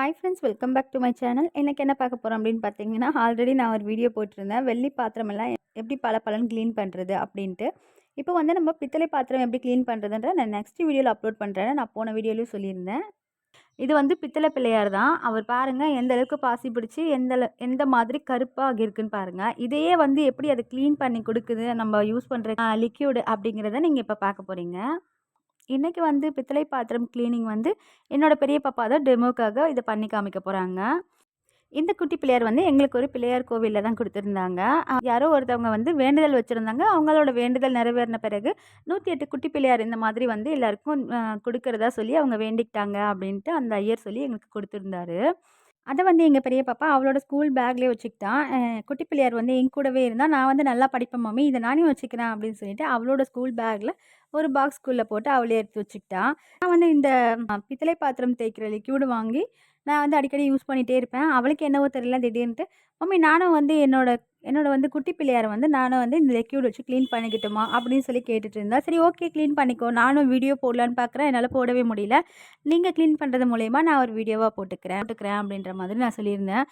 Hi friends welcome back to my channel எனக்கு என்ன பார்க்க போகிறோம் அப்படின்னு பார்த்தீங்கன்னா ஆல்ரெடி நான் ஒரு வீடியோ போட்டிருந்தேன். வெள்ளி பாத்திரமெல்லாம் எப்படி பல பலன் க்ளீன் பண்ணுறது அப்படின்ட்டு. இப்போ வந்து நம்ம பித்தளை பாத்திரம் எப்படி க்ளீன் பண்ணுறதுன்ற நான் நெக்ஸ்ட் வீடியோவில் அப்லோட் பண்ணுறேன் நான் போன வீடியோலையும் சொல்லியிருந்தேன். இது வந்து பித்தளை பிள்ளையார் தான். அவர் பாருங்கள் எந்த அளவுக்கு பாசி பிடிச்சி எந்த எந்த மாதிரி கருப்பாக இருக்குன்னு பாருங்கள் இதையே வந்து எப்படி அதை க்ளீன் பண்ணி கொடுக்குது நம்ம யூஸ் பண்ணுற லிக்யூடு அப்படிங்கிறத நீங்கள் இப்போ பார்க்க போகிறீங்க இன்றைக்கி வந்து பித்தளை பாத்திரம் க்ளீனிங் வந்து என்னோட பெரிய பாப்பா தான் டெமோக்காக இதை பண்ணி காமிக்க போகிறாங்க இந்த குட்டி பிள்ளையார் வந்து எங்களுக்கு ஒரு பிள்ளையார் கோவிலில் தான் கொடுத்துருந்தாங்க. யாரோ ஒருத்தவங்க வந்து வேண்டுதல் வச்சுருந்தாங்க. அவங்களோட வேண்டுதல் நிறைவேறின பிறகு நூற்றி எட்டு குட்டி பிள்ளையார் இந்த மாதிரி வந்து எல்லாருக்கும் கொடுக்கறதா சொல்லி அவங்க வேண்டிக்கிட்டாங்க அப்படின்ட்டு அந்த ஐயர் சொல்லி எங்களுக்கு கொடுத்துருந்தாரு. அதை வந்து எங்கள் பெரிய பாப்பா அவளோட ஸ்கூல் பேக்லேயே வச்சுக்கிட்டான் குட்டி பிள்ளையார் வந்து என் கூடவே இருந்தால் நான் வந்து நல்லா படிப்பேன் மம்மி இதை நானே வச்சுக்கிறேன் அப்படின்னு சொல்லிட்டு அவளோட ஸ்கூல் பேக்கில் ஒரு பாக்ஸ்குள்ளே போட்டு அவளே எடுத்து வச்சுக்கிட்டான் நான் வந்து இந்த பித்தளை பாத்திரம் தேய்க்கிற லிக்யூடு வாங்கி நான் வந்து அடிக்கடி யூஸ் பண்ணிகிட்டே இருப்பேன். அவளுக்கு என்னவோ தெரியல திடீர்னுட்டு மம்மி நானும் வந்து என்னோட என்னோட வந்து குட்டி பிள்ளையாரை வந்து நானும் வந்து இந்த லிக்யூட் வச்சு க்ளீன் பண்ணிக்கிட்டோமா? அப்படின்னு சொல்லி கேட்டுட்டு இருந்தா. சரி ஓகே க்ளீன் பண்ணிக்கோ. நானும் வீடியோ போடலான்னு பார்க்குறேன் என்னால் போடவே முடியல. நீங்கள் க்ளீன் பண்ணுறது மூலயமா நான் ஒரு வீடியோவாக போட்டுக்கிறேன் போட்டுக்கிறேன் அப்படின்ற மாதிரி நான் சொல்லியிருந்தேன்.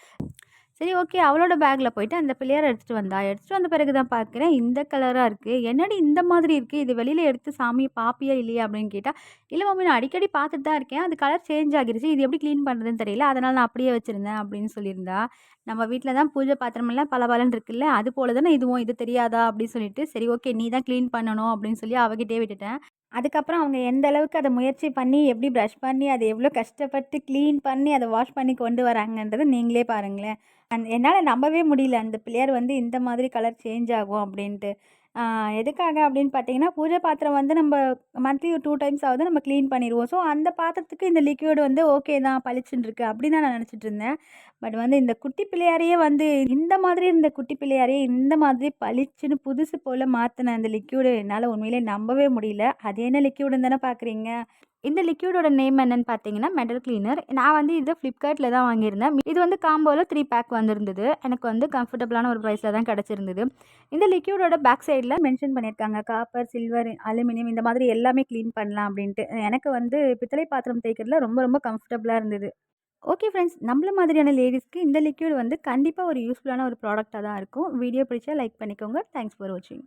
சரி ஓகே. அவளோட பேக்கில் போயிட்டு அந்த பிள்ளையார் எடுத்துகிட்டு வந்தா. எடுத்துகிட்டு வந்த பிறகு தான் பார்க்குறேன் இந்த கலராக இருக்குது என்னடி இந்த மாதிரி இருக்குது இது வெளியில் எடுத்து சாமியை பாப்பியா இல்லையா? அப்படின்னு கேட்டால் இல்லை மம்மி நான் அடிக்கடி பார்த்துட்டு தான் இருக்கேன். அது கலர் சேஞ்ச் ஆகிருச்சு. இது எப்படி க்ளீன் பண்ணுறதுன்னு தெரியல. அதனால் நான் அப்படியே வச்சுருந்தேன். அப்படின்னு சொல்லியிருந்தா. நம்ம வீட்டில் தான் பூஜை பாத்திரமெல்லாம் பல பலன் இருக்குல்ல? அது போல தானே இதுவும்? இது தெரியாதா? அப்படின்னு சொல்லிட்டு சரி ஓகே. நீ தான் க்ளீன் பண்ணணும். அப்படின்னு சொல்லி அவகிட்டே விட்டுட்டேன். அதுக்கப்புறம் அவங்க எந்த அளவுக்கு அதை முயற்சி பண்ணி எப்படி ப்ரஷ் பண்ணி அதை எவ்வளோ கஷ்டப்பட்டு க்ளீன் பண்ணி அதை வாஷ் பண்ணி கொண்டு வராங்கன்றதை நீங்களே பாருங்களேன். அந் என்னால் நம்பவே முடியல. அந்த பிள்ளையார் வந்து இந்த மாதிரி கலர் சேஞ்ச் ஆகும் அப்படின்ட்டு. எதுக்காக அப்படின்னு பார்த்தீங்கன்னா பூஜை பாத்திரம் வந்து நம்ம மந்த்லி ஒரு டூ டைம்ஸ் ஆகுது நம்ம க்ளீன் பண்ணிடுவோம். ஸோ அந்த பாத்திரத்துக்கு இந்த லிக்யூடு வந்து ஓகே தான் பளிச்சுன்னு இருக்கு அப்படின்னு தான் நான் நினச்சிட்டு இருந்தேன். பட் வந்து இந்த குட்டி பிள்ளையாரையே வந்து இந்த மாதிரி இருந்த குட்டி பிள்ளையாரையே இந்த மாதிரி பளிச்சுன்னு புதுசு போல் மாற்றின அந்த லிக்யூடு என்னால் உண்மையிலே நம்பவே முடியல. அது என்ன லிக்யூடுன்னு தானே பார்க்குறீங்க இந்த லிக்யூடோட நேம் என்னன்னு பார்த்தீங்கன்னா மெடல் கிளீனர் நான் வந்து இது ஃப்ளிப்கார்ட்டில் தான் வாங்கியிருந்தேன். இது வந்து காம்போவில் த்ரீ பேக் வந்திருந்தது. எனக்கு வந்து கம்ஃபர்டபுளான ஒரு ப்ரைஸில் தான் கிடச்சிருந்தது. இந்த லிக்யூடோட பேக் சைடில் மென்ஷன் பண்ணியிருக்காங்க. காப்பர் சில்வர் அலுமினியம் இந்த மாதிரி எல்லாமே க்ளீன் பண்ணலாம் அப்படின்ட்டு. எனக்கு வந்து பித்தளை பாத்திரம் தேய்க்கிறதுல ரொம்ப ரொம்ப கம்ஃபர்டபுளாக இருந்தது. ஓகே ஃப்ரெண்ட்ஸ் நம்மள மாதிரியான லேடிஸ்க்கு இந்த லிக்யூட் வந்து கண்டிப்பாக ஒரு யூஸ்ஃபுல்லான ஒரு ப்ராடக்டாக தான் இருக்கும். வீடியோ பிடிச்சா லைக் பண்ணிக்கோங்க. தேங்க்ஸ் ஃபார் வாட்சிங்